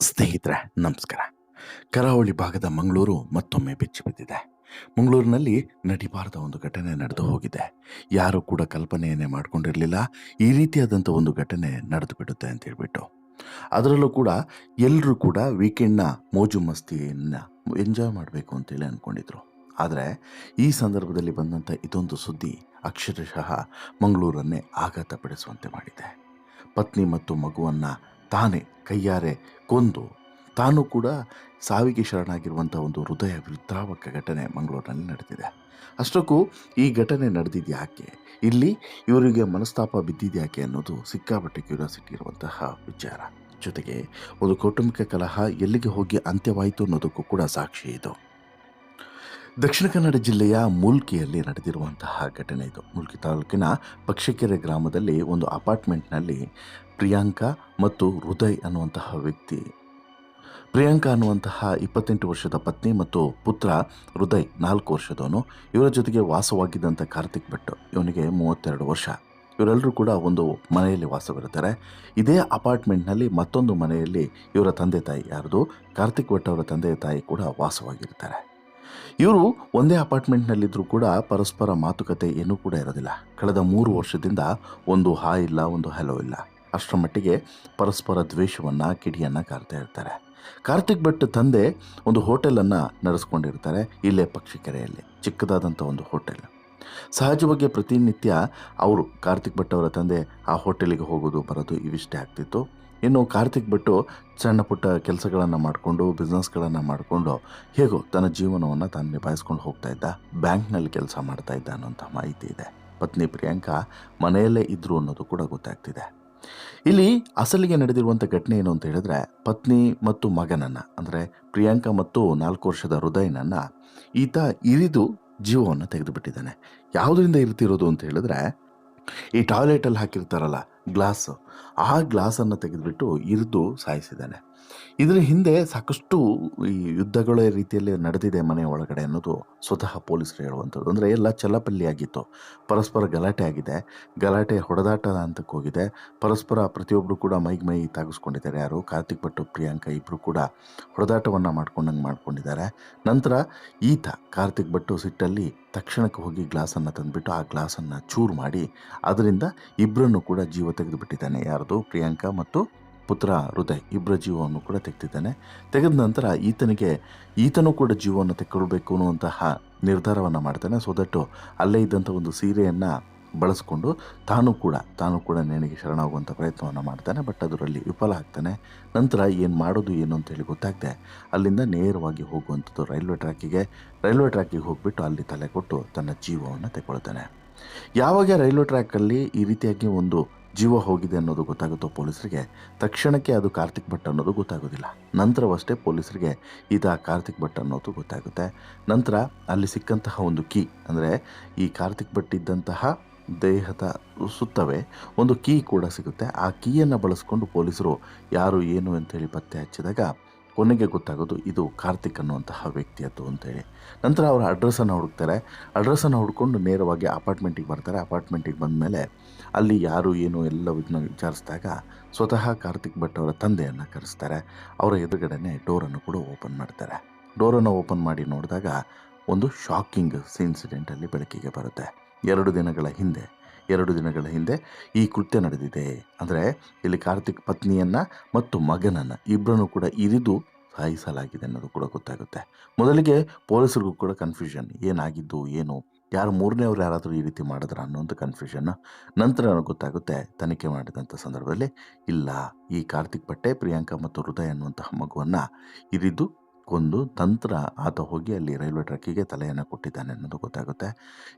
ಸ್ನೇಹಿತರೆ, ನಮಸ್ಕಾರ. ಕರಾವಳಿ ಭಾಗದ ಮಂಗಳೂರು ಮತ್ತೊಮ್ಮೆ ಬೆಚ್ಚಿ ಬಿದ್ದಿದೆ. ಮಂಗಳೂರಿನಲ್ಲಿ ನಡಿಬಾರದ ಒಂದು ಘಟನೆ ನಡೆದು ಹೋಗಿದೆ. ಯಾರೂ ಕೂಡ ಕಲ್ಪನೆಯನ್ನೇ ಮಾಡಿಕೊಂಡಿರಲಿಲ್ಲ. ಈ ರೀತಿಯಾದಂಥ ಒಂದು ಘಟನೆ ನಡೆದು ಬಿಡುತ್ತೆ ಅಂತ ಹೇಳ್ಬಿಟ್ಟು. ಅದರಲ್ಲೂ ಕೂಡ ಎಲ್ಲರೂ ಕೂಡ ವೀಕೆಂಡ್ನ ಮೋಜು ಮಸ್ತಿಯನ್ನು ಎಂಜಾಯ್ ಮಾಡಬೇಕು ಅಂತೇಳಿ ಅಂದ್ಕೊಂಡಿದ್ರು ಆದರೆ ಈ ಸಂದರ್ಭದಲ್ಲಿ ಬಂದಂಥ ಇದೊಂದು ಸುದ್ದಿ ಅಕ್ಷರಶಃ ಮಂಗಳೂರನ್ನೇ ಆಘಾತಪಡಿಸುವಂತೆ ಮಾಡಿದೆ. ಪತ್ನಿ ಮತ್ತು ಮಗುವನ್ನು ತಾನೇ ಕೈಯಾರೆ ಕೊಂದು, ತಾನು ಕೂಡ ಸಾವಿಗೆ ಶರಣಾಗಿರುವಂಥ ಒಂದು ಹೃದಯ ವಿದ್ರಾವಕ ಘಟನೆ ಮಂಗಳೂರಿನಲ್ಲಿ ನಡೆದಿದೆ. ಅಷ್ಟಕ್ಕೂ ಈ ಘಟನೆ ನಡೆದಿದ್ದು ಯಾಕೆ? ಇಲ್ಲಿ ಇವರಿಗೆ ಮನಸ್ತಾಪ ಬಿದ್ದಿದ್ಯಾಕೆ ಅನ್ನೋದು ಸಿಕ್ಕಾಪಟ್ಟೆ ಕ್ಯೂರಿಯಾಸಿಟಿ ಇರುವಂತಹ ವಿಚಾರ. ಜೊತೆಗೆ ಒಂದು ಕೌಟುಂಬಿಕ ಕಲಹ ಎಲ್ಲಿಗೆ ಹೋಗಿ ಅಂತ್ಯವಾಯಿತು ಅನ್ನೋದಕ್ಕೂ ಕೂಡ ಸಾಕ್ಷಿ ಇದು. ದಕ್ಷಿಣ ಕನ್ನಡ ಜಿಲ್ಲೆಯ ಮೂಲ್ಕಿಯಲ್ಲಿ ನಡೆದಿರುವಂತಹ ಘಟನೆ ಇದು. ಮೂಲ್ಕಿ ತಾಲೂಕಿನ ಪಕ್ಷಿಕೆರೆ ಗ್ರಾಮದಲ್ಲಿ ಒಂದು ಅಪಾರ್ಟ್ಮೆಂಟ್ನಲ್ಲಿ ಪ್ರಿಯಾಂಕಾ ಮತ್ತು ಹೃದಯ್ ಅನ್ನುವಂತಹ ವ್ಯಕ್ತಿ, ಪ್ರಿಯಾಂಕಾ ಅನ್ನುವಂತಹ ಇಪ್ಪತ್ತೆಂಟು ವರ್ಷದ ಪತ್ನಿ ಮತ್ತು ಪುತ್ರ ಹೃದಯ್ ನಾಲ್ಕು ವರ್ಷದವನು. ಇವರ ಜೊತೆಗೆ ವಾಸವಾಗಿದ್ದಂಥ ಕಾರ್ತಿಕ್ ಭಟ್, ಇವನಿಗೆ ಮೂವತ್ತೆರಡು ವರ್ಷ. ಇವರೆಲ್ಲರೂ ಕೂಡ ಒಂದು ಮನೆಯಲ್ಲಿ ವಾಸವಿರುತ್ತಾರೆ. ಇದೇ ಅಪಾರ್ಟ್ಮೆಂಟ್ನಲ್ಲಿ ಮತ್ತೊಂದು ಮನೆಯಲ್ಲಿ ಇವರ ತಂದೆ ತಾಯಿ ಯಾರ್ದು? ಕಾರ್ತಿಕ್ ಭಟ್ ಅವರ ತಂದೆ ತಾಯಿ ಕೂಡ ವಾಸವಾಗಿರ್ತಾರೆ ಇವರು ಒಂದೇ ಅಪಾರ್ಟ್ಮೆಂಟ್ನಲ್ಲಿದ್ದರೂ ಕೂಡ ಪರಸ್ಪರ ಮಾತುಕತೆ ಏನೂ ಕೂಡ ಇರೋದಿಲ್ಲ. ಕಳೆದ ಮೂರು ವರ್ಷದಿಂದ ಒಂದು ಹಾ ಇಲ್ಲ, ಒಂದು ಹಲೋ ಇಲ್ಲ. ಅಷ್ಟರ ಮಟ್ಟಿಗೆ ಪರಸ್ಪರ ದ್ವೇಷವನ್ನು, ಕಿಡಿಯನ್ನು ಕಾರ್ತಾ ಇರ್ತಾರೆ. ಕಾರ್ತಿಕ್ ಭಟ್ ತಂದೆ ಒಂದು ಹೋಟೆಲನ್ನು ನಡೆಸ್ಕೊಂಡಿರ್ತಾರೆ ಇಲ್ಲೇ ಪಕ್ಷಿಕೆರೆಯಲ್ಲಿ ಚಿಕ್ಕದಾದಂಥ ಒಂದು ಹೋಟೆಲ್. ಸಹಜವಾಗಿ ಪ್ರತಿನಿತ್ಯ ಅವರು ಕಾರ್ತಿಕ್ ಭಟ್ ಅವರ ತಂದೆ ಆ ಹೋಟೆಲಿಗೆ ಹೋಗೋದು, ಬರೋದು ಇವಿಷ್ಟೇ ಆಗ್ತಿತ್ತು. ಇನ್ನು ಕಾರ್ತಿಕ್ ಬಿಟ್ಟು ಸಣ್ಣ ಪುಟ್ಟ ಕೆಲಸಗಳನ್ನು ಮಾಡಿಕೊಂಡು ಬಿಸ್ನೆಸ್ಗಳನ್ನು ಮಾಡಿಕೊಂಡು ಹೇಗೋ ತನ್ನ ಜೀವನವನ್ನು ತಾನು ನಿಭಾಯಿಸ್ಕೊಂಡು ಹೋಗ್ತಾ ಇದ್ದ, ಬ್ಯಾಂಕ್ನಲ್ಲಿ ಕೆಲಸ ಮಾಡ್ತಾ ಇದ್ದ ಅನ್ನೋಂಥ ಮಾಹಿತಿ ಇದೆ. ಪತ್ನಿ ಪ್ರಿಯಾಂಕಾ ಮನೆಯಲ್ಲೇ ಇದ್ದರು ಅನ್ನೋದು ಕೂಡ ಗೊತ್ತಾಗ್ತಿದೆ. ಇಲ್ಲಿ ಅಸಲಿಗೆ ನಡೆದಿರುವಂಥ ಘಟನೆ ಏನು ಅಂತ ಹೇಳಿದ್ರೆ, ಪತ್ನಿ ಮತ್ತು ಮಗನನ್ನು, ಅಂದರೆ ಪ್ರಿಯಾಂಕಾ ಮತ್ತು ನಾಲ್ಕು ವರ್ಷದ ಹೃದಯನನ್ನು ಈತ ಇರಿದು ಜೀವವನ್ನು ತೆಗೆದುಬಿಟ್ಟಿದ್ದಾನೆ. ಯಾವುದರಿಂದ ಇರ್ತಿರೋದು ಅಂತ ಹೇಳಿದ್ರೆ, ಈ ಟಾಯ್ಲೆಟಲ್ಲಿ ಹಾಕಿರ್ತಾರಲ್ಲ ಗ್ಲಾಸ್. ಆ ಗ್ಲಾಸನ್ನು ತೆಗೆದುಬಿಟ್ಟು ಇರಿದು ಸಾಯಿಸಿದ್ದಾನೆ. ಇದರ ಹಿಂದೆ ಸಾಕಷ್ಟು ಈ ಯುದ್ಧಗಳ ರೀತಿಯಲ್ಲಿ ನಡೆದಿದೆ ಮನೆ ಒಳಗಡೆ ಅನ್ನೋದು ಸ್ವತಃ ಪೊಲೀಸರು ಹೇಳುವಂಥದ್ದು. ಅಂದರೆ ಎಲ್ಲ ಚಲ್ಲಪಲ್ಲಿಯಾಗಿತ್ತು ಪರಸ್ಪರ ಗಲಾಟೆ ಆಗಿದೆ. ಗಲಾಟೆ ಹೊಡೆದಾಟ ಹಂತಕ್ಕೆ ಹೋಗಿದೆ. ಪರಸ್ಪರ ಪ್ರತಿಯೊಬ್ಬರು ಕೂಡ ಮೈಗೆ ಮೈ ತಾಗಿಸ್ಕೊಂಡಿದ್ದಾರೆ. ಯಾರು? ಕಾರ್ತಿಕ್ ಭಟ್ಟು ಪ್ರಿಯಾಂಕಾ ಇಬ್ಬರು ಕೂಡ ಹೊಡೆದಾಟವನ್ನು ಮಾಡ್ಕೊಂಡಂಗೆ ಮಾಡ್ಕೊಂಡಿದ್ದಾರೆ. ನಂತರ ಈತ ಕಾರ್ತಿಕ್ ಭಟ್ಟು ಸಿಟ್ಟಲ್ಲಿ ತಕ್ಷಣಕ್ಕೆ ಹೋಗಿ ಗ್ಲಾಸನ್ನು ತಂದುಬಿಟ್ಟು ಆ ಗ್ಲಾಸನ್ನು ಚೂರು ಮಾಡಿ, ಅದರಿಂದ ಇಬ್ಬರನ್ನು ಕೂಡ ಜೀವ ತೆಗೆದುಬಿಟ್ಟಿದ್ದಾನೆ. ಯಾರ್ದು? ಪ್ರಿಯಾಂಕಾ ಮತ್ತು ಪುತ್ರ ಹೃದಯ್ ಇಬ್ಬರ ಜೀವವನ್ನು ಕೂಡ ತೆಗೆದಿದ್ದಾನೆ. ತೆಗೆದ ನಂತರ ಈತನಿಗೆ, ಈತನೂ ಕೂಡ ಜೀವವನ್ನು ತೆಕ್ಕೊಳ್ಬೇಕು ಅನ್ನುವಂತಹ ನಿರ್ಧಾರವನ್ನು ಮಾಡ್ತಾನೆ. ಸೊ ದಟ್ಟು ಅಲ್ಲೇ ಇದ್ದಂಥ ಒಂದು ಸೀರೆಯನ್ನು ಬಳಸ್ಕೊಂಡು ತಾನು ಕೂಡ ತಾನು ಕೂಡ ನೇಣಿಗೆ ಶರಣಾಗುವಂಥ ಪ್ರಯತ್ನವನ್ನು ಮಾಡ್ತಾನೆ. ಬಟ್ ಅದರಲ್ಲಿ ವಿಫಲ ಆಗ್ತಾನೆ. ನಂತರ ಏನು ಮಾಡೋದು, ಏನು ಅಂತೇಳಿ ಗೊತ್ತಾಗದೆ. ಅಲ್ಲಿಂದ ನೇರವಾಗಿ ಹೋಗುವಂಥದ್ದು ರೈಲ್ವೆ ಟ್ರ್ಯಾಕಿಗೆ ರೈಲ್ವೆ ಟ್ರ್ಯಾಕಿಗೆ ಹೋಗಿಬಿಟ್ಟು ಅಲ್ಲಿ ತಲೆ ಕೊಟ್ಟು ತನ್ನ ಜೀವವನ್ನು ತೆಗೊಳ್ತಾನೆ ಯಾವಾಗ ರೈಲ್ವೆ ಟ್ರ್ಯಾಕಲ್ಲಿ ಈ ರೀತಿಯಾಗಿ ಒಂದು ಜೀವ ಹೋಗಿದೆ ಅನ್ನೋದು ಗೊತ್ತಾಗುತ್ತೋ ಪೊಲೀಸರಿಗೆ? ತಕ್ಷಣಕ್ಕೆ ಅದು ಕಾರ್ತಿಕ್ ಭಟ್ ಅನ್ನೋದು ಗೊತ್ತಾಗೋದಿಲ್ಲ. ನಂತರವಷ್ಟೇ ಪೊಲೀಸರಿಗೆ ಈತ ಕಾರ್ತಿಕ್ ಭಟ್ ಅನ್ನೋದು ಗೊತ್ತಾಗುತ್ತೆ. ನಂತರ ಅಲ್ಲಿ ಸಿಕ್ಕಂತಹ ಒಂದು ಕೀ, ಅಂದರೆ ಈ ಕಾರ್ತಿಕ್ ಭಟ್ ಇದ್ದಂತಹ ದೇಹದ ಸುತ್ತವೇ ಒಂದು ಕೀ ಕೂಡ ಸಿಗುತ್ತೆ. ಆ ಕೀಯನ್ನು ಬಳಸ್ಕೊಂಡು ಪೊಲೀಸರು ಯಾರು, ಏನು ಅಂತೇಳಿ ಪತ್ತೆ ಹಚ್ಚಿದಾಗ ಕೊನೆಗೆ ಗೊತ್ತಾಗೋದು ಇದು ಕಾರ್ತಿಕ್ ಅನ್ನುವಂತಹ ವ್ಯಕ್ತಿಯದ್ದು ಅಂತೇಳಿ. ನಂತರ ಅವರ ಅಡ್ರೆಸ್ಸನ್ನು ಹುಡುಕ್ತಾರೆ. ಅಡ್ರೆಸ್ಸನ್ನು ಹುಡ್ಕೊಂಡು ನೇರವಾಗಿ ಅಪಾರ್ಟ್ಮೆಂಟಿಗೆ ಬರ್ತಾರೆ. ಅಪಾರ್ಟ್ಮೆಂಟಿಗೆ ಬಂದ ಮೇಲೆ ಅಲ್ಲಿ ಯಾರು, ಏನು ಎಲ್ಲವನ್ನ ವಿಚಾರಿಸಿದಾಗ ಸ್ವತಃ ಕಾರ್ತಿಕ್ ಭಟ್ ಅವರ ತಂದೆಯನ್ನು ಕರೆಸ್ತಾರೆ. ಅವರ ಎದುರುಗಡೆನೆ ಡೋರನ್ನು ಕೂಡ ಓಪನ್ ಮಾಡ್ತಾರೆ. ಡೋರನ್ನು ಓಪನ್ ಮಾಡಿ ನೋಡಿದಾಗ ಒಂದು ಶಾಕಿಂಗ್ ಇನ್ಸಿಡೆಂಟಲ್ಲಿ ಬೆಳಕಿಗೆ ಬರುತ್ತೆ. ಎರಡು ದಿನಗಳ ಹಿಂದೆ ಎರಡು ದಿನಗಳ ಹಿಂದೆ ಈ ಕೃತ್ಯ ನಡೆದಿದೆ. ಅಂದರೆ ಇಲ್ಲಿ ಕಾರ್ತಿಕ್ ಪತ್ನಿಯನ್ನು ಮತ್ತು ಮಗನನ್ನು ಇಬ್ಬರನ್ನು ಕೂಡ ಇರಿದು ಸಾಯಿಸಲಾಗಿದೆ ಅನ್ನೋದು ಕೂಡ ಗೊತ್ತಾಗುತ್ತೆ. ಮೊದಲಿಗೆ ಪೊಲೀಸರಿಗೂ ಕೂಡ ಕನ್ಫ್ಯೂಷನ್ ಏನಾಗಿದ್ದು, ಏನು? ಯಾರು ಮೂರನೇವ್ರು ಯಾರಾದರೂ ಈ ರೀತಿ ಮಾಡಿದ್ರ ಅನ್ನೋಂಥ ಕನ್ಫ್ಯೂಷನ್ ನಂತರ ನನಗೆ ಗೊತ್ತಾಗುತ್ತೆ, ತನಿಖೆ ಮಾಡಿದಂಥ ಸಂದರ್ಭದಲ್ಲಿ, ಇಲ್ಲ, ಈ ಕಾರ್ತಿಕ್ ಪಟ್ಟೆ, ಪ್ರಿಯಾಂಕಾ ಮತ್ತು ಹೃದಯ ಅನ್ನುವಂತಹ ಮಗುವನ್ನು ಇರಿದು ಕೊಂದು ತಂತ್ರ ಆತ ಹೋಗಿ ಅಲ್ಲಿ ರೈಲ್ವೆ ಟ್ರಕ್ಕಿಗೆ ತಲೆಯನ್ನು ಕೊಟ್ಟಿದ್ದಾನೆ ಅನ್ನೋದು ಗೊತ್ತಾಗುತ್ತೆ.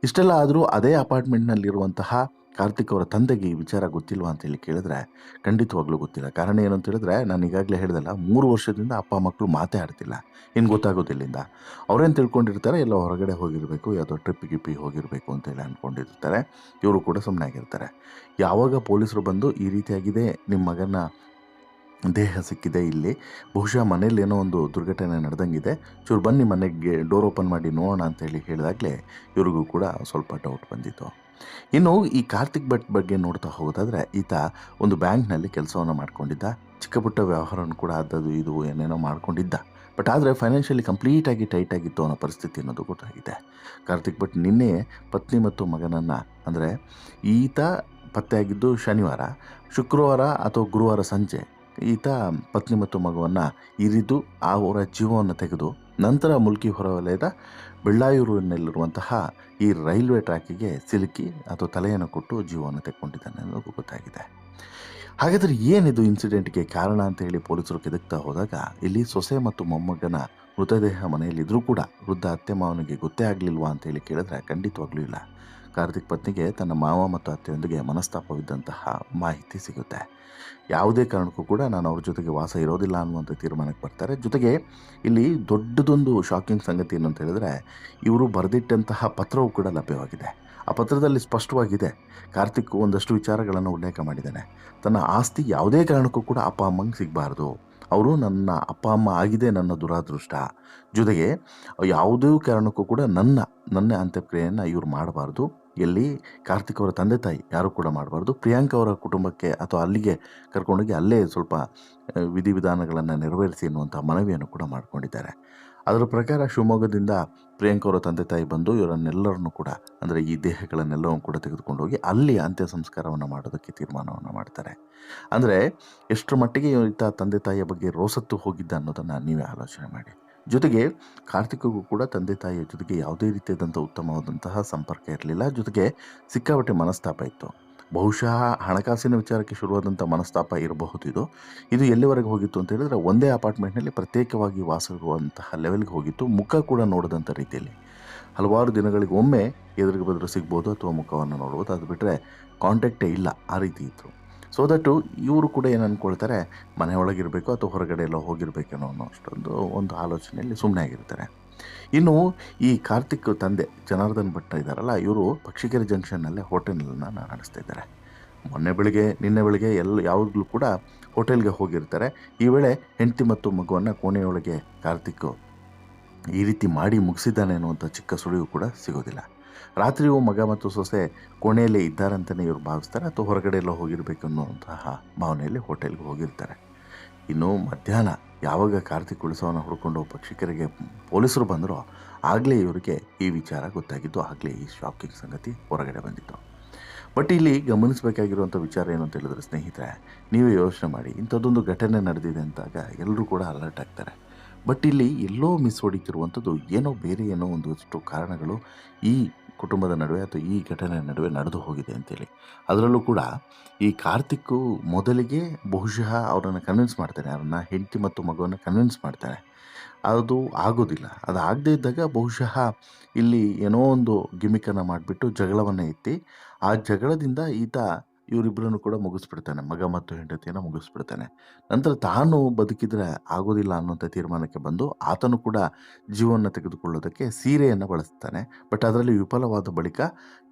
ಇಷ್ಟೆಲ್ಲ ಆದರೂ ಅದೇ ಅಪಾರ್ಟ್ಮೆಂಟ್ನಲ್ಲಿರುವಂತಹ ಕಾರ್ತಿಕ್ ಅವರ ತಂದೆಗೆ ಈ ವಿಚಾರ ಅಂತ ಅಂತೇಳಿ ಕೇಳಿದ್ರೆ ಖಂಡಿತವಾಗ್ಲೂ ಗೊತ್ತಿಲ್ಲ. ಕಾರಣ ಏನು ಅಂತ ಹೇಳಿದ್ರೆ ನಾನು ಈಗಾಗಲೇ ಹೇಳಿದಲ್ಲ, ಮೂರು ವರ್ಷದಿಂದ ಅಪ್ಪ ಮಕ್ಕಳು ಮಾತೇ ಆಡ್ತಿಲ್ಲ. ಇನ್ನು ಗೊತ್ತಾಗೋದಿಲ್ಲಿಂದ ಅವ್ರೇನು ತಿಳ್ಕೊಂಡಿರ್ತಾರೆ, ಎಲ್ಲ ಹೊರಗಡೆ ಹೋಗಿರಬೇಕು, ಯಾವುದೋ ಟ್ರಿಪ್ ಗಿಪ್ಪಿ ಹೋಗಿರಬೇಕು ಅಂತೇಳಿ ಅಂದ್ಕೊಂಡಿರ್ತಾರೆ ಇವರು ಕೂಡ ಸುಮ್ಮನೆ ಆಗಿರ್ತಾರೆ. ಯಾವಾಗ ಪೊಲೀಸರು ಬಂದು ಈ ರೀತಿಯಾಗಿದೆ ನಿಮ್ಮ ಮಗನ ದೇಹ ಸಿಕ್ಕಿದೆ ಇಲ್ಲಿ. ಬಹುಶಃ ಮನೇಲಿ ಏನೋ ಒಂದು ದುರ್ಘಟನೆ ನಡೆದಂಗಿದೆ. ಚೂರು ಬನ್ನಿ ಮನೆಗೆ ಡೋರ್ ಓಪನ್ ಮಾಡಿ ನೋಡೋಣ ಅಂತೇಳಿ ಹೇಳಿದಾಗಲೇ ಇವ್ರಿಗೂ ಕೂಡ ಸ್ವಲ್ಪ ಡೌಟ್ ಬಂದಿತ್ತು. ಇನ್ನು ಈ ಕಾರ್ತಿಕ್ ಭಟ್ ಬಗ್ಗೆ ನೋಡ್ತಾ ಹೋಗೋದಾದರೆ ಈತ ಒಂದು ಬ್ಯಾಂಕ್ನಲ್ಲಿ ಕೆಲಸವನ್ನು ಮಾಡ್ಕೊಂಡಿದ್ದ. ಚಿಕ್ಕ ಪುಟ್ಟ ವ್ಯವಹಾರವನ್ನು ಕೂಡ ಅದದು ಇದು ಏನೇನೋ ಮಾಡ್ಕೊಂಡಿದ್ದ. ಬಟ್ ಆದರೆ ಫೈನಾನ್ಷಿಯಲಿ ಕಂಪ್ಲೀಟಾಗಿ ಟೈಟ್ ಆಗಿತ್ತು ಅನ್ನೋ ಪರಿಸ್ಥಿತಿ ಅನ್ನೋದು ಗೊತ್ತಾಗಿದೆ ಕಾರ್ತಿಕ್ ಭಟ್ ನಿನ್ನೆ ಪತ್ನಿ ಮತ್ತು ಮಗನನ್ನು ಅಂದರೆ ಈತ ಪತ್ತೆಯಾಗಿದ್ದು ಶನಿವಾರ. ಶುಕ್ರವಾರ ಅಥವಾ ಗುರುವಾರ ಸಂಜೆ ಈತ ಪತ್ನಿ ಮತ್ತು ಮಗುವನ್ನು ಇರಿದು ಅವರ ಜೀವವನ್ನು ತೆಗೆದು ನಂತರ ಮುಲ್ಕಿ ಹೊರವಲಯದ ಬೆಳ್ಳಾಯೂರಿನಲ್ಲಿರುವಂತಹ ಈ ರೈಲ್ವೆ ಟ್ರ್ಯಾಕಿಗೆ ಸಿಲುಕಿ ಅಥವಾ ತಲೆಯನ್ನು ಕೊಟ್ಟು ಜೀವವನ್ನು ತೆಕ್ಕೊಂಡಿದ್ದಾನೆ ಅನ್ನೋದು ಗೊತ್ತಾಗಿದೆ. ಹಾಗಾದರೆ ಏನಿದು ಇನ್ಸಿಡೆಂಟ್ಗೆ ಕಾರಣ ಅಂತ ಹೇಳಿ ಪೊಲೀಸರು ಕೆದಕ್ತಾ ಹೋದಾಗ ಇಲ್ಲಿ ಸೊಸೆ ಮತ್ತು ಮೊಮ್ಮಗನ ಮೃತದೇಹ ಮನೆಯಲ್ಲಿದ್ದರೂ ಕೂಡ ವೃದ್ಧ ಅತ್ತೆ ಮಾವನಿಗೆ ಗೊತ್ತೇ ಆಗಲಿಲ್ವಾ ಅಂತ ಹೇಳಿ ಕೇಳಿದ್ರೆ ಖಂಡಿತವಾಗ್ಲೂ ಇಲ್ಲ. ಕಾರ್ತಿಕ್ ಪತ್ನಿಗೆ ತನ್ನ ಮಾವ ಮತ್ತು ಅತ್ತೆಯೊಂದಿಗೆ ಮನಸ್ತಾಪವಿದ್ದಂತಹ ಮಾಹಿತಿ ಸಿಗುತ್ತೆ. ಯಾವುದೇ ಕಾರಣಕ್ಕೂ ಕೂಡ ನಾನು ಅವ್ರ ಜೊತೆಗೆ ವಾಸ ಇರೋದಿಲ್ಲ ಅನ್ನುವಂಥ ತೀರ್ಮಾನಕ್ಕೆ ಬರ್ತಾರೆ. ಜೊತೆಗೆ ಇಲ್ಲಿ ದೊಡ್ಡದೊಂದು ಶಾಕಿಂಗ್ ಸಂಗತಿ ಏನು ಅಂತ ಹೇಳಿದ್ರೆ, ಇವರು ಬರೆದಿಟ್ಟಂತಹ ಪತ್ರವೂ ಕೂಡ ಲಭ್ಯವಾಗಿದೆ. ಆ ಪತ್ರದಲ್ಲಿ ಸ್ಪಷ್ಟವಾಗಿದೆ, ಕಾರ್ತಿಕ್ ಒಂದಷ್ಟು ವಿಚಾರಗಳನ್ನು ಉಲ್ಲೇಖ ಮಾಡಿದ್ದಾನೆ. ತನ್ನ ಆಸ್ತಿ ಯಾವುದೇ ಕಾರಣಕ್ಕೂ ಕೂಡ ಅಪ್ಪ ಅಮ್ಮಂಗೆ ಸಿಗಬಾರ್ದು. ಅವರು ನನ್ನ ಅಪ್ಪ ಅಮ್ಮ ಆಗಿದೆ ನನ್ನ ದುರಾದೃಷ್ಟ. ಜೊತೆಗೆ ಯಾವುದೇ ಕಾರಣಕ್ಕೂ ಕೂಡ ನನ್ನ ನನ್ನ ಅಂತ್ಯಕ್ರಿಯೆಯನ್ನು ಇವ್ರು ಮಾಡಬಾರ್ದು. ಎಲ್ಲಿ ಕಾರ್ತಿಕ್ ಅವರ ತಂದೆ ತಾಯಿ ಯಾರು ಕೂಡ ಮಾಡಬಾರ್ದು. ಪ್ರಿಯಾಂಕ್ ಅವರ ಕುಟುಂಬಕ್ಕೆ ಅಥವಾ ಅಲ್ಲಿಗೆ ಕರ್ಕೊಂಡೋಗಿ ಅಲ್ಲೇ ಸ್ವಲ್ಪ ವಿಧಿವಿಧಾನಗಳನ್ನು ನೆರವೇರಿಸಿ ಎನ್ನುವಂಥ ಮನವಿಯನ್ನು ಕೂಡ ಮಾಡ್ಕೊಂಡಿದ್ದಾರೆ. ಅದರ ಪ್ರಕಾರ ಶಿವಮೊಗ್ಗದಿಂದ ಪ್ರಿಯಾಂಕ್ ಅವರ ತಂದೆ ತಾಯಿ ಬಂದು ಇವರನ್ನೆಲ್ಲರನ್ನು ಕೂಡ, ಅಂದರೆ ಈ ದೇಹಗಳನ್ನೆಲ್ಲವನ್ನು ಕೂಡ ತೆಗೆದುಕೊಂಡು ಹೋಗಿ ಅಲ್ಲಿ ಅಂತ್ಯ ಸಂಸ್ಕಾರವನ್ನು ಮಾಡೋದಕ್ಕೆ ತೀರ್ಮಾನವನ್ನು ಮಾಡ್ತಾರೆ. ಅಂದರೆ ಎಷ್ಟರ ಮಟ್ಟಿಗೆ ಈತ ತಂದೆ ತಾಯಿಯ ಬಗ್ಗೆ ರೋಸತ್ತು ಹೋಗಿದ್ದ ಅನ್ನೋದನ್ನು ನೀವೇ ಆಲೋಚನೆ ಮಾಡಿ. ಜೊತೆಗೆ ಕಾರ್ತಿಕ್ಗೂ ಕೂಡ ತಂದೆ ತಾಯಿಯ ಜೊತೆಗೆ ಯಾವುದೇ ರೀತಿಯಾದಂಥ ಉತ್ತಮವಾದಂತಹ ಸಂಪರ್ಕ ಇರಲಿಲ್ಲ. ಜೊತೆಗೆ ಸಿಕ್ಕಾಪಟ್ಟೆ ಮನಸ್ತಾಪ ಇತ್ತು. ಬಹುಶಃ ಹಣಕಾಸಿನ ವಿಚಾರಕ್ಕೆ ಶುರುವಾದಂಥ ಮನಸ್ತಾಪ ಇರಬಹುದು ಇದು. ಇದು ಎಲ್ಲಿವರೆಗೆ ಹೋಗಿತ್ತು ಅಂತ ಹೇಳಿದರೆ ಒಂದೇ ಅಪಾರ್ಟ್ಮೆಂಟ್ನಲ್ಲಿ ಪ್ರತ್ಯೇಕವಾಗಿ ವಾಸವಿರುವಂತಹ ಲೆವೆಲ್ಗೆ ಹೋಗಿತ್ತು. ಮುಖ ಕೂಡ ನೋಡದಂಥ ರೀತಿಯಲ್ಲಿ. ಹಲವಾರು ದಿನಗಳಿಗೊಮ್ಮೆ ಎದುರಿಗೆ ಬದಲು ಸಿಗ್ಬೋದು ಅಥವಾ ಮುಖವನ್ನು ನೋಡ್ಬೋದು. ಅದು ಬಿಟ್ಟರೆ ಕಾಂಟ್ಯಾಕ್ಟೇ ಇಲ್ಲ ಆ ರೀತಿ ಇತ್ತು ಸೊ ದಟ್ಟು ಇವರು ಕೂಡ ಏನು ಅಂದ್ಕೊಳ್ತಾರೆ ಮನೆ ಒಳಗಿರಬೇಕು ಅಥವಾ ಹೊರಗಡೆ ಎಲ್ಲ ಹೋಗಿರ್ಬೇಕೇನೋ ಅನ್ನೋ ಅಷ್ಟೊಂದು ಒಂದು ಆಲೋಚನೆಯಲ್ಲಿ ಸುಮ್ಮನೆ ಆಗಿರ್ತಾರೆ. ಇನ್ನು ಈ ಕಾರ್ತಿಕ್ ತಂದೆ ಜನಾರ್ದನ್ ಭಟ್ಟ ಇದ್ದಾರಲ್ಲ ಇವರು ಪಕ್ಷಿಕೆರೆ ಜಂಕ್ಷನ್ನಲ್ಲೇ ಹೋಟೆಲನ್ನು ನಡೆಸ್ತಾ ಇದ್ದಾರೆ. ಮೊನ್ನೆ ಬೆಳಿಗ್ಗೆ, ನಿನ್ನೆ ಬೆಳಿಗ್ಗೆ ಎಲ್ಲ ಯಾವಾಗಲೂ ಕೂಡ ಹೋಟೆಲ್ಗೆ ಹೋಗಿರ್ತಾರೆ. ಈ ವೇಳೆ ಹೆಂಡತಿ ಮತ್ತು ಮಗುವನ್ನು ಕೋಣೆಯೊಳಗೆ ಕಾರ್ತಿಕ್ ಈ ರೀತಿ ಮಾಡಿ ಮುಗಿಸಿದ್ದಾನೆ ಅನ್ನುವಂಥ ಚಿಕ್ಕ ಸುಳಿವು ಕೂಡ ಸಿಗೋದಿಲ್ಲ. ರಾತ್ರಿಯೂ ಮಗ ಮತ್ತು ಸೊಸೆ ಕೋಣೆಯಲ್ಲೇ ಇದ್ದಾರಂತಲೇ ಇವರು ಭಾವಿಸ್ತಾರೆ ಅಥವಾ ಹೊರಗಡೆ ಎಲ್ಲ ಹೋಗಿರಬೇಕು ಅನ್ನುವಂತಹ ಭಾವನೆಯಲ್ಲಿ ಹೋಟೆಲ್ಗೆ ಹೋಗಿರ್ತಾರೆ. ಇನ್ನು ಮಧ್ಯಾಹ್ನ ಯಾವಾಗ ಕಾರ್ತಿಕ್ ಉಳಿಸೋನ ಹುಡ್ಕೊಂಡು ಪಕ್ಷಿಕರಿಗೆ ಪೊಲೀಸರು ಬಂದರೋ ಆಗಲೇ ಇವರಿಗೆ ಈ ವಿಚಾರ ಗೊತ್ತಾಗಿದ್ದು, ಆಗಲೇ ಈ ಶಾಕಿಂಗ್ ಸಂಗತಿ ಹೊರಗಡೆ ಬಂದಿತ್ತು. ಬಟ್ ಇಲ್ಲಿ ಗಮನಿಸಬೇಕಾಗಿರುವಂಥ ವಿಚಾರ ಏನು ಅಂತ ಹೇಳಿದ್ರೆ, ಸ್ನೇಹಿತರೆ, ನೀವೇ ಯೋಚನೆ ಮಾಡಿ, ಇಂಥದ್ದೊಂದು ಘಟನೆ ನಡೆದಿದೆ ಅಂತಾಗ ಎಲ್ಲರೂ ಕೂಡ ಅಲರ್ಟ್ ಆಗ್ತಾರೆ. ಬಟ್ ಇಲ್ಲಿ ಎಲ್ಲೋ ಮಿಸ್ ಹೊಡಿತಿರುವಂಥದ್ದು ಏನೋ ಬೇರೆ ಏನೋ ಒಂದಷ್ಟು ಕಾರಣಗಳು ಈ ಕುಟುಂಬದ ನಡುವೆ ಅಥವಾ ಈ ಘಟನೆ ನಡುವೆ ನಡೆದು ಹೋಗಿದೆ ಅಂತೇಳಿ. ಅದರಲ್ಲೂ ಕೂಡ ಈ ಕಾರ್ತಿಕ್ ಮೊದಲಿಗೆ ಬಹುಶಃ ಅವರನ್ನು ಕನ್ವಿನ್ಸ್ ಮಾಡ್ತಾನೆ ಅವ್ರನ್ನ ಹೆಂಡತಿ ಮತ್ತು ಮಗುವನ್ನು ಕನ್ವಿನ್ಸ್ ಮಾಡ್ತಾನೆ ಅದು ಆಗೋದಿಲ್ಲ. ಅದು ಆಗದೇ ಇದ್ದಾಗ ಬಹುಶಃ ಇಲ್ಲಿ ಏನೋ ಒಂದು ಗಿಮಿಕನ್ನು ಮಾಡಿಬಿಟ್ಟು ಜಗಳವನ್ನು ಎತ್ತಿ ಆ ಜಗಳದಿಂದ ಈತ ಇವರಿಬ್ಬರನ್ನು ಕೂಡ ಮುಗಿಸ್ಬಿಡ್ತಾನೆ, ಮಗ ಮತ್ತು ಹೆಂಡತಿಯನ್ನು ಮುಗಿಸ್ಬಿಡ್ತಾನೆ. ನಂತರ ತಾನು ಬದುಕಿದ್ರೆ ಆಗೋದಿಲ್ಲ ಅನ್ನುವಂಥ ತೀರ್ಮಾನಕ್ಕೆ ಬಂದು ಆತನು ಕೂಡ ಜೀವನ ತೆಗೆದುಕೊಳ್ಳೋದಕ್ಕೆ ಸೀರೆಯನ್ನು ಬಳಸ್ತಾನೆ. ಬಟ್ ಅದರಲ್ಲಿ ವಿಫಲವಾದ ಬಳಿಕ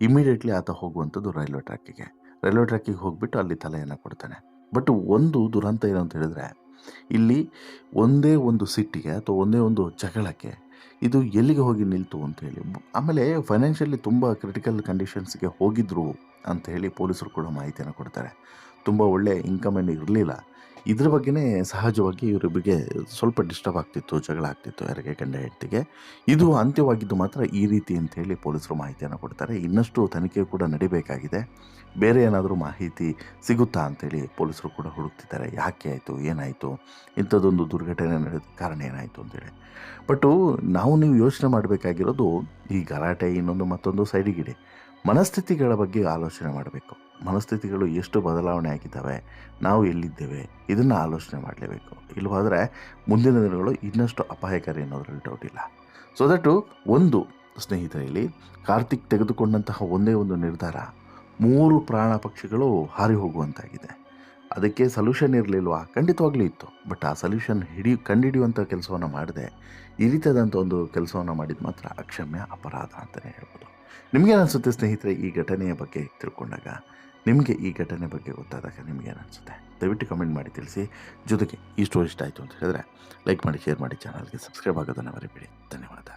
ಇಮಿಡಿಯೇಟ್ಲಿ ಆತ ಹೋಗುವಂಥದ್ದು ರೈಲ್ವೆ ಟ್ರ್ಯಾಕಿಗೆ ರೈಲ್ವೆ ಟ್ರ್ಯಾಕಿಗೆ ಹೋಗ್ಬಿಟ್ಟು ಅಲ್ಲಿ ತಲೆಯನ್ನು ಕೊಡ್ತಾನೆ. ಬಟ್ ಒಂದು ದುರಂತ ಏನು ಅಂತ ಹೇಳಿದ್ರೆ, ಇಲ್ಲಿ ಒಂದೇ ಒಂದು ಸಿಟ್ಟಿಗೆ ಅಥವಾ ಒಂದೇ ಒಂದು ಜಗಳಕ್ಕೆ ಇದು ಎಲ್ಲಿಗೆ ಹೋಗಿ ನಿಲ್ತು ಅಂತ ಹೇಳಿ. ಆಮೇಲೆ ಫೈನಾನ್ಷಿಯಲಿ ತುಂಬ ಕ್ರಿಟಿಕಲ್ ಕಂಡೀಷನ್ಸ್ಗೆ ಹೋಗಿದ್ರು ಅಂತ ಹೇಳಿ ಪೊಲೀಸರು ಕೂಡ ಮಾಹಿತಿಯನ್ನು ಕೊಡ್ತಾರೆ. ತುಂಬ ಒಳ್ಳೆಯ ಇನ್ಕಮ್ ಏನು ಇರಲಿಲ್ಲ. ಇದ್ರ ಬಗ್ಗೆನೇ ಸಹಜವಾಗಿ ಇವರಿಬ್ಬರಿಗೆ ಸ್ವಲ್ಪ ಡಿಸ್ಟರ್ಬ್ ಆಗ್ತಿತ್ತು, ಜಗಳ ಆಗ್ತಿತ್ತು ಯಾರಿಗೆ ಗಂಡ ಹೆಂಡತಿಗೆ. ಇದು ಅಂತ್ಯವಾಗಿದ್ದು ಮಾತ್ರ ಈ ರೀತಿ ಅಂತ ಹೇಳಿ ಪೊಲೀಸರು ಮಾಹಿತಿಯನ್ನು ಕೊಡ್ತಾರೆ. ಇನ್ನಷ್ಟು ತನಿಖೆ ಕೂಡ ನಡಿಬೇಕಾಗಿದೆ. ಬೇರೆ ಏನಾದರೂ ಮಾಹಿತಿ ಸಿಗುತ್ತಾ ಅಂತೇಳಿ ಪೊಲೀಸರು ಕೂಡ ಹುಡುಕ್ತಿದ್ದಾರೆ. ಯಾಕೆ ಆಯಿತು, ಏನಾಯಿತು, ಇಂಥದ್ದೊಂದು ದುರ್ಘಟನೆ ನಡೆದ ಕಾರಣ ಏನಾಯಿತು ಅಂತೇಳಿ ಬಟ್ಟು ನಾವು ನೀವು ಯೋಚನೆ ಮಾಡಬೇಕಾಗಿರೋದು ಈ ಗಲಾಟೆ ಇನ್ನೊಂದು ಮತ್ತೊಂದು ಸೈಡಿಗಿಡಿ ಮನಸ್ಥಿತಿಗಳ ಬಗ್ಗೆ ಆಲೋಚನೆ ಮಾಡಬೇಕು. ಮನಸ್ಥಿತಿಗಳು ಎಷ್ಟು ಬದಲಾವಣೆ ಆಗಿದ್ದಾವೆ, ನಾವು ಎಲ್ಲಿದ್ದೇವೆ, ಇದನ್ನು ಆಲೋಚನೆ ಮಾಡಲೇಬೇಕು. ಇಲ್ಲವಾದರೆ ಮುಂದಿನ ದಿನಗಳು ಇನ್ನಷ್ಟು ಅಪಾಯಕಾರಿ ಅನ್ನೋದ್ರಲ್ಲಿ ಡೌಟ್ ಇಲ್ಲ. ಸೊ ದಟ್ಟು ಒಂದು ಸ್ನೇಹಿತರಲ್ಲಿ ಕಾರ್ತಿಕ್ ತೆಗೆದುಕೊಂಡಂತಹ ಒಂದೇ ಒಂದು ನಿರ್ಧಾರ, ಮೂರು ಪ್ರಾಣ ಪಕ್ಷಿಗಳು ಹಾರಿ ಹೋಗುವಂತಾಗಿದೆ. ಅದಕ್ಕೆ ಸೊಲ್ಯೂಷನ್ ಇರಲಿಲ್ವಾ? ಖಂಡಿತವಾಗ್ಲೂ ಇತ್ತು. ಬಟ್ ಆ ಸೊಲ್ಯೂಷನ್ ಹಿಡಿ ಕಂಡುಹಿಡಿಯುವಂಥ ಕೆಲಸವನ್ನು ಮಾಡದೆ ಈ ರೀತಿಯಾದಂಥ ಒಂದು ಕೆಲಸವನ್ನು ಮಾಡಿದ ಮಾತ್ರ ಅಕ್ಷಮ್ಯ ಅಪರಾಧ ಅಂತಲೇ ಹೇಳ್ಬೋದು. ನಿಮಗೇನು ಅನಿಸುತ್ತೆ ಸ್ನೇಹಿತರೆ ಈ ಘಟನೆಯ ಬಗ್ಗೆ ತಿಳ್ಕೊಂಡಾಗ? ನಿಮಗೆ ಈ ಘಟನೆ ಬಗ್ಗೆ ಗೊತ್ತಾದಾಗ ನಿಮಗೆ ಅನಿಸುತ್ತೆ? ದಯವಿಟ್ಟು ಕಮೆಂಟ್ ಮಾಡಿ ತಿಳಿಸಿ. ಜೊತೆಗೆ ಈ ಸ್ಟೋರಿ ಇಷ್ಟ ಆಯಿತು ಅಂತ ಹೇಳಿದ್ರೆ ಲೈಕ್ ಮಾಡಿ ಶೇರ್ ಮಾಡಿ ಚಾನಲ್ಗೆ ಸಬ್ಸ್ಕ್ರೈಬ್ ಆಗೋದನ್ನು ಮರಿಬೇಡಿ. ಧನ್ಯವಾದ.